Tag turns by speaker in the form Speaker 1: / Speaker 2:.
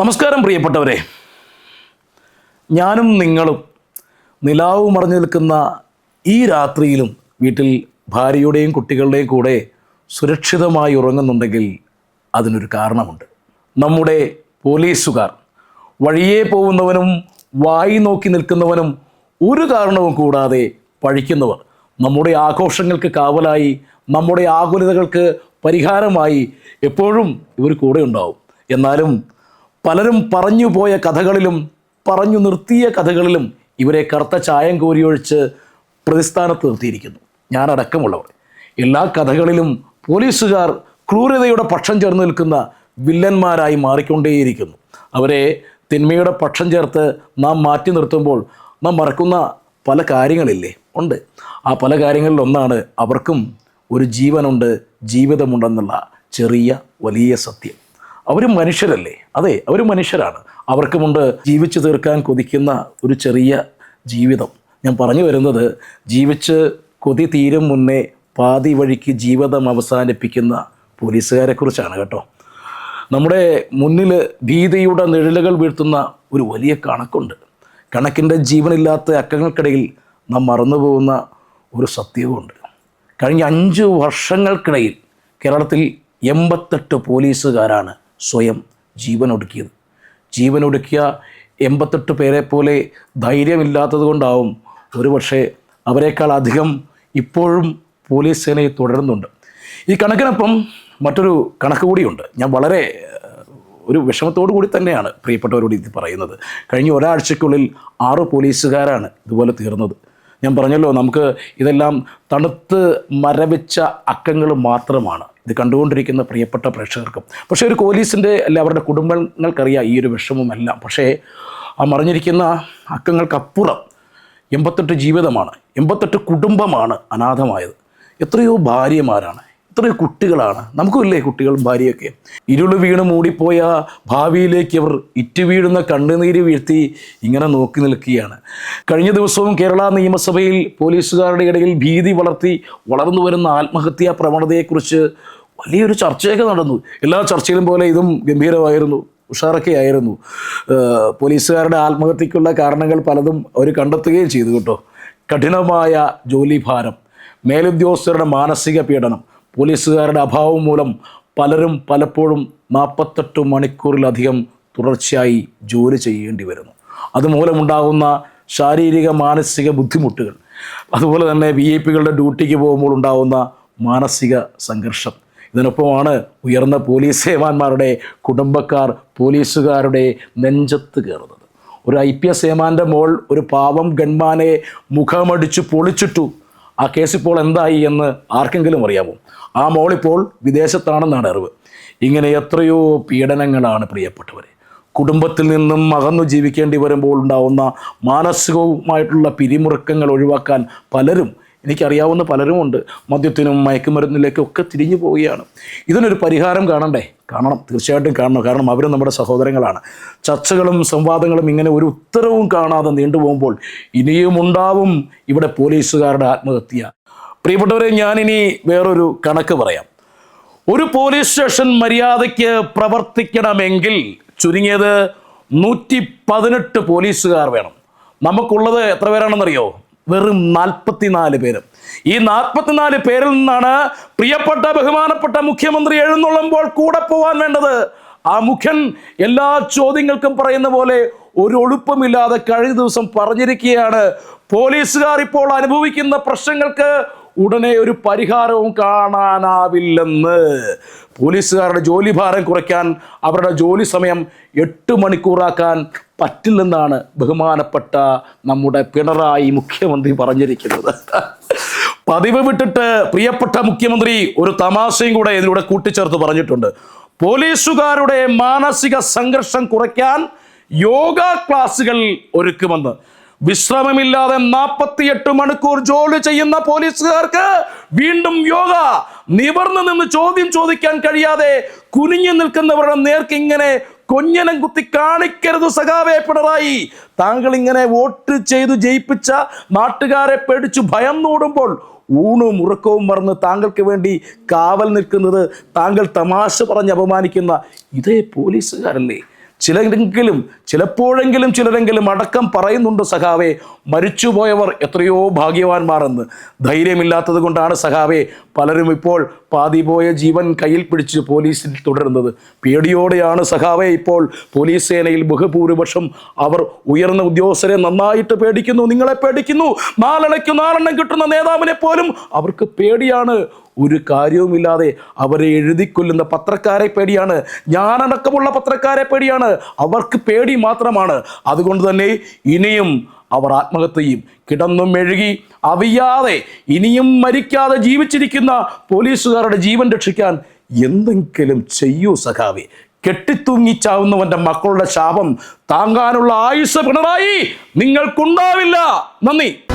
Speaker 1: നമസ്കാരം പ്രിയപ്പെട്ടവരെ. ഞാനും നിങ്ങളും നിലാവ് മറഞ്ഞു നിൽക്കുന്ന ഈ രാത്രിയിലും വീട്ടിൽ ഭാര്യയുടെയും കുട്ടികളുടെയും കൂടെ സുരക്ഷിതമായി ഉറങ്ങുന്നുണ്ടെങ്കിൽ അതിനൊരു കാരണമുണ്ട്. നമ്മുടെ പോലീസുകാർ വഴിയെ പോകുന്നവനും വായി നോക്കി നിൽക്കുന്നവനും ഒരു കാരണവും കൂടാതെ പഴിക്കുന്നവർ നമ്മുടെ ആഘോഷങ്ങൾക്ക് കാവലായി നമ്മുടെ ആകുലതകൾക്ക് പരിഹാരമായി എപ്പോഴും ഇവർ കൂടെ ഉണ്ടാവും. എന്നാലും പലരും പറഞ്ഞു പോയ കഥകളിലും പറഞ്ഞു നിർത്തിയ കഥകളിലും ഇവരെ കറുത്ത ചായം കോരിയൊഴിച്ച് പ്രതിസ്ഥാനത്ത് നിർത്തിയിരിക്കുന്നു. ഞാനടക്കമുള്ളവർ. എല്ലാ കഥകളിലും പോലീസുകാർ ക്രൂരതയുടെ പക്ഷം ചേർന്ന് നിൽക്കുന്ന വില്ലന്മാരായി മാറിക്കൊണ്ടേയിരിക്കുന്നു. അവരെ തിന്മയുടെ പക്ഷം ചേർത്ത് നാം മാറ്റി നിർത്തുമ്പോൾ നാം മറക്കുന്ന പല കാര്യങ്ങളില്ലേ? ഉണ്ട്. ആ പല കാര്യങ്ങളിൽ ഒന്നാണ് അവർക്കും ഒരു ജീവനുണ്ട് ജീവിതമുണ്ടെന്നുള്ള ചെറിയ വലിയ സത്യം. അവരും മനുഷ്യരല്ലേ? അതെ അവർ മനുഷ്യരാണ്. അവർക്കുമുണ്ട് ജീവിച്ചു തീർക്കാൻ കൊതിക്കുന്ന ഒരു ചെറിയ ജീവിതം. ഞാൻ പറഞ്ഞു വരുന്നത് ജീവിച്ച് കൊതി തീരും മുന്നേ പാതി വഴിക്ക് ജീവിതം അവസാനിപ്പിക്കുന്ന പോലീസുകാരെക്കുറിച്ചാണ് കേട്ടോ. നമ്മുടെ മുന്നിൽ ഭീതിയുടെ നിഴലുകൾ വീഴ്ത്തുന്ന ഒരു വലിയ കണക്കുണ്ട്. കണക്കിന്റെ ജീവനില്ലാത്ത അക്കങ്ങൾക്കിടയിൽ നാം മറന്നുപോകുന്ന ഒരു സത്യവുമുണ്ട്. കഴിഞ്ഞ അഞ്ച് വർഷങ്ങൾക്കിടയിൽ കേരളത്തിൽ എൺപത്തെട്ട് പോലീസുകാരാണ് സ്വയം ജീവനൊടുക്കിയത്. ജീവനൊടുക്കിയ എൺപത്തെട്ട് പേരെ പോലെ ധൈര്യമില്ലാത്തത് കൊണ്ടാവും ഒരുപക്ഷെ അവരെക്കാൾ അധികം ഇപ്പോഴും പോലീസ് സേനയെ തുടരുന്നുണ്ട്. ഈ കണക്കിനൊപ്പം മറ്റൊരു കണക്ക് കൂടിയുണ്ട്. ഞാൻ വളരെ ഒരു വിഷമത്തോടു കൂടി തന്നെയാണ് പ്രിയപ്പെട്ടവരോട് ഇത് പറയുന്നത്. കഴിഞ്ഞ ഒരാഴ്ചക്കുള്ളിൽ ആറ് പോലീസുകാരാണ് ഇതുപോലെ തീർന്നത്. ഞാൻ പറഞ്ഞല്ലോ നമുക്ക് ഇതെല്ലാം തണുത്ത് മരവിച്ച അക്കങ്ങൾ മാത്രമാണ്. ഇത് കണ്ടുകൊണ്ടിരിക്കുന്ന പ്രിയപ്പെട്ട പ്രേക്ഷകർക്കും. പക്ഷേ ഒരു പോലീസിന്റെ അല്ല അവരുടെ കുടുംബങ്ങൾക്കറിയാം ഈ ഒരു വിഷമമല്ല. പക്ഷേ ആ മറിഞ്ഞിരിക്കുന്ന അക്കങ്ങൾക്കപ്പുറം എൺപത്തെട്ട് ജീവിതമാണ് എൺപത്തെട്ട് കുടുംബമാണ് അനാഥമായത്. എത്രയോ ഭാര്യമാരാണ് എത്രയോ കുട്ടികളാണ്. നമുക്കുമില്ലേ കുട്ടികളും ഭാര്യയൊക്കെ? ഇരുൾ വീണ് മൂടിപ്പോയ ഭാവിയിലേക്ക് അവർ ഇറ്റു വീഴുന്ന കണ്ണുനീര് വീഴ്ത്തി ഇങ്ങനെ നോക്കി നിൽക്കുകയാണ്. കഴിഞ്ഞ ദിവസവും കേരള നിയമസഭയിൽ പോലീസുകാരുടെ ഇടയിൽ ഭീതി വളർത്തി വളർന്നു വരുന്ന ആത്മഹത്യാ പ്രവണതയെക്കുറിച്ച് വലിയൊരു ചർച്ചയൊക്കെ നടന്നു. എല്ലാ ചർച്ചയിലും പോലെ ഇതും ഗംഭീരമായിരുന്നു. ഉഷാറൊക്കെ ആയിരുന്നു പോലീസുകാരുടെ ആത്മഹത്യക്കുള്ള കാരണങ്ങൾ പലതും അവർ കണ്ടെത്തുകയും ചെയ്തു കേട്ടോ. കഠിനമായ ജോലിഭാരം മേലുദ്യോഗസ്ഥരുടെ മാനസിക പീഡനം പോലീസുകാരുടെ അഭാവം മൂലം പലരും പലപ്പോഴും നാൽപ്പത്തെട്ട് മണിക്കൂറിലധികം തുടർച്ചയായി ജോലി ചെയ്യേണ്ടി വരുന്നു. അതുമൂലമുണ്ടാകുന്ന ശാരീരിക മാനസിക ബുദ്ധിമുട്ടുകൾ. അതുപോലെ തന്നെ വി ഐ പികളുടെ ഡ്യൂട്ടിക്ക് പോകുമ്പോൾ ഉണ്ടാകുന്ന മാനസിക സംഘർഷം. ഇതിനൊപ്പമാണ് ഉയർന്ന പോലീസ് സേവാന്മാരുടെ കുടുംബക്കാർ പോലീസുകാരുടെ നെഞ്ചത്ത് കയറുന്നത്. ഒരു ഐ പി എസ് ഏമാന്റെ മോൾ ഒരു പാവം ഗൺമാനെ മുഖമടിച്ച് പൊളിച്ചിട്ടു. ആ കേസ് ഇപ്പോൾ എന്തായി എന്ന് ആർക്കെങ്കിലും അറിയാമോ? ആ മോൾ ഇപ്പോൾ വിദേശത്താണെന്നാണ് അറിവ്. ഇങ്ങനെ എത്രയോ പീഡനങ്ങളാണ് പ്രിയപ്പെട്ടവരെ. കുടുംബത്തിൽ നിന്നും അകന്നു ജീവിക്കേണ്ടി വരുമ്പോൾ ഉണ്ടാവുന്ന മാനസികവുമായിട്ടുള്ള പിരിമുറുക്കങ്ങൾ ഒഴിവാക്കാൻ പലരും എനിക്കറിയാവുന്ന പലരുമുണ്ട് മദ്യത്തിനും മയക്കുമരുന്നിലേക്കും ഒക്കെ തിരിഞ്ഞു പോവുകയാണ്. ഇതിനൊരു പരിഹാരം കാണണ്ടേ? കാണണം. തീർച്ചയായിട്ടും കാണണം. കാരണം അവരും നമ്മുടെ സഹോദരങ്ങളാണ്. ചർച്ചകളും സംവാദങ്ങളും ഇങ്ങനെ ഒരു ഉത്തരവും കാണാതെ നീണ്ടുപോകുമ്പോൾ ഇനിയും ഉണ്ടാവും. ഇവിടെ പോലീസുകാരുടെ ആത്മഹത്യ. പ്രിയപ്പെട്ടവരെ ഞാനിനി വേറൊരു കണക്ക് പറയാം. ഒരു പോലീസ് സ്റ്റേഷൻ മര്യാദയ്ക്ക് പ്രവർത്തിക്കണമെങ്കിൽ ചുരുങ്ങിയത് നൂറ്റി പതിനെട്ട് പോലീസുകാർ വേണം. നമുക്കുള്ളത് എത്ര പേരാണെന്നറിയോ? വെറും നാൽപ്പത്തിനാല് പേര്. ഈ നാൽപ്പത്തിനാല് പേരിൽ നിന്നാണ് പ്രിയപ്പെട്ട ബഹുമാനപ്പെട്ട മുഖ്യമന്ത്രി എഴുന്നള്ളുമ്പോൾ കൂടെ പോവാൻ വേണ്ടത്. ആ മുഖ്യൻ എല്ലാ ചോദ്യങ്ങൾക്കും പറയുന്ന പോലെ ഒരു ഒഴുപ്പമില്ലാതെ കഴിഞ്ഞ ദിവസം പറഞ്ഞിരിക്കുകയാണ്. പോലീസുകാർ ഇപ്പോൾ അനുഭവിക്കുന്ന പ്രശ്നങ്ങൾക്ക് ഉടനെ ഒരു പരിഹാരവും കാണാനാവില്ലെന്ന്. പോലീസുകാരുടെ ജോലി ഭാരം കുറയ്ക്കാൻ അവരുടെ ജോലി സമയം എട്ട് മണിക്കൂറാക്കാൻ പറ്റില്ലെന്നാണ് ബഹുമാനപ്പെട്ട നമ്മുടെ പിണറായി മുഖ്യമന്ത്രി പറഞ്ഞിരിക്കുന്നത്. പതിവ് വിട്ടിട്ട് പ്രിയപ്പെട്ട മുഖ്യമന്ത്രി ഒരു തമാശയും കൂടെ ഇതിലൂടെ കൂട്ടിച്ചേർത്ത് പറഞ്ഞിട്ടുണ്ട്. പോലീസുകാരുടെ മാനസിക സംഘർഷം കുറയ്ക്കാൻ യോഗ ക്ലാസുകൾ ഒരുക്കുമെന്ന്. വിശ്രമമില്ലാതെ നാൽപ്പത്തിയെട്ട് മണിക്കൂർ ജോലി ചെയ്യുന്ന പോലീസുകാർക്ക് വീണ്ടും യോഗ. നിവർന്നു നിന്ന് ചോദ്യം ചോദിക്കാൻ കഴിയാതെ കുനിഞ്ഞു നിൽക്കുന്നവരുടെ നേർക്ക് ഇങ്ങനെ കൊഞ്ഞനം കുത്തി കാണിക്കരുത് സഖാവേ പിണറായി. താങ്കൾ ഇങ്ങനെ വോട്ട് ചെയ്തു ജയിപ്പിച്ച നാട്ടുകാരെ പേടിച്ചു ഭയം നൂടുമ്പോൾ ഊണും ഉറക്കവും മറന്ന് താങ്കൾക്ക് വേണ്ടി കാവൽ നിൽക്കുന്നത് താങ്കൾ തമാശ പറഞ്ഞ് അപമാനിക്കുന്ന ഇതേ പോലീസുകാരല്ലേ? ചിലരെങ്കിലും ചിലപ്പോഴെങ്കിലും ചിലരെങ്കിലും അടക്കം പറയുന്നുണ്ട് സഖാവെ മരിച്ചുപോയവർ എത്രയോ ഭാഗ്യവാന്മാരെന്ന്. ധൈര്യമില്ലാത്തത് കൊണ്ടാണ് സഖാവെ പലരും ഇപ്പോൾ പാതി പോയ ജീവൻ കയ്യിൽ പിടിച്ച് പോലീസിൽ തുടരുന്നത്. പേടിയോടെയാണ് സഖാവെ ഇപ്പോൾ പോലീസ് സേനയിൽ ബഹുഭൂരിപക്ഷം അവർ ഉയർന്ന ഉദ്യോഗസ്ഥരെ നന്നായിട്ട് പേടിക്കുന്നു നിങ്ങളെ പേടിക്കുന്നു. നാലെണ്ണയ്ക്ക് നാലെണ്ണം കിട്ടുന്ന നേതാവിനെ പോലും അവർക്ക് പേടിയാണ്. ഒരു കാര്യവുമില്ലാതെ അവരെ എഴുതിക്കൊല്ലുന്ന പത്രക്കാരെ പേടിയാണ്. ഞാനടക്കമുള്ള പത്രക്കാരെ പേടിയാണ്. അവർക്ക് പേടി മാത്രമാണ്. അതുകൊണ്ട് തന്നെ ഇനിയും അവർ ആത്മഹത്യയും കിടന്നും മെഴുകി അവിയാതെ ഇനിയും മരിക്കാതെ ജീവിച്ചിരിക്കുന്ന പോലീസുകാരുടെ ജീവൻ രക്ഷിക്കാൻ എന്തെങ്കിലും ചെയ്യൂ സഖാവി. കെട്ടിത്തൂങ്ങിച്ചാവുന്നവന്റെ മക്കളുടെ ശാപം താങ്ങാനുള്ള ആയുസ് പിണറായി. നിങ്ങൾക്കുണ്ടാവില്ല. നന്ദി.